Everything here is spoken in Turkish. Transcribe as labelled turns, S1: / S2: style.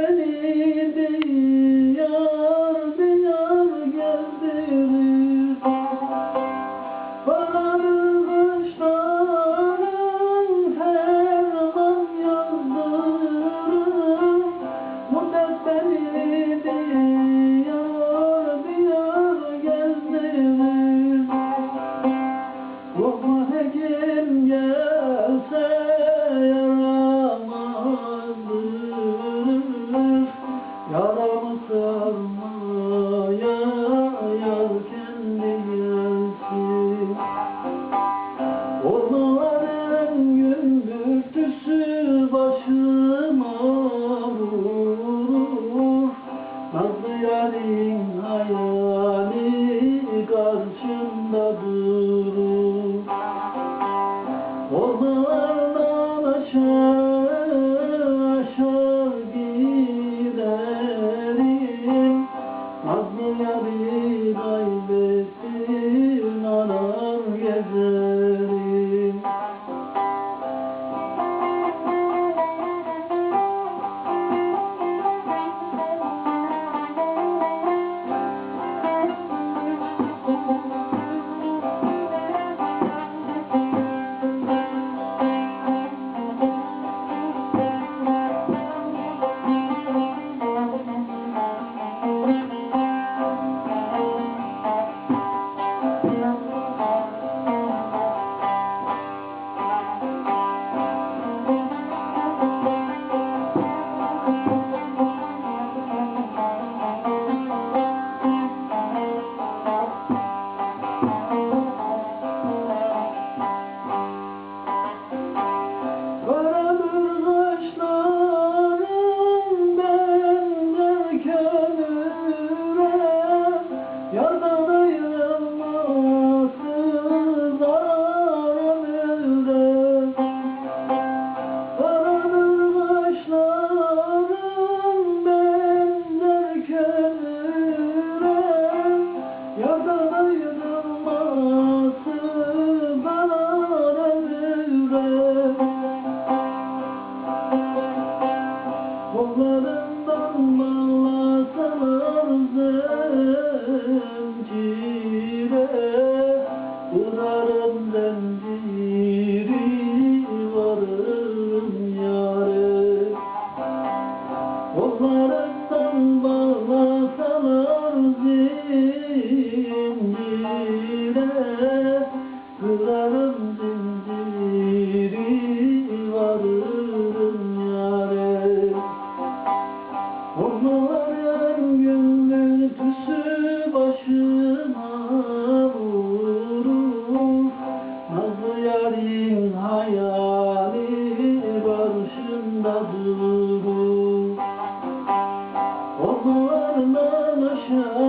S1: beni diyar diyar gezdirin Kollarından bağlasalar zincire Kırarım zinciri varırım yâre Onların gümültüsü başıma know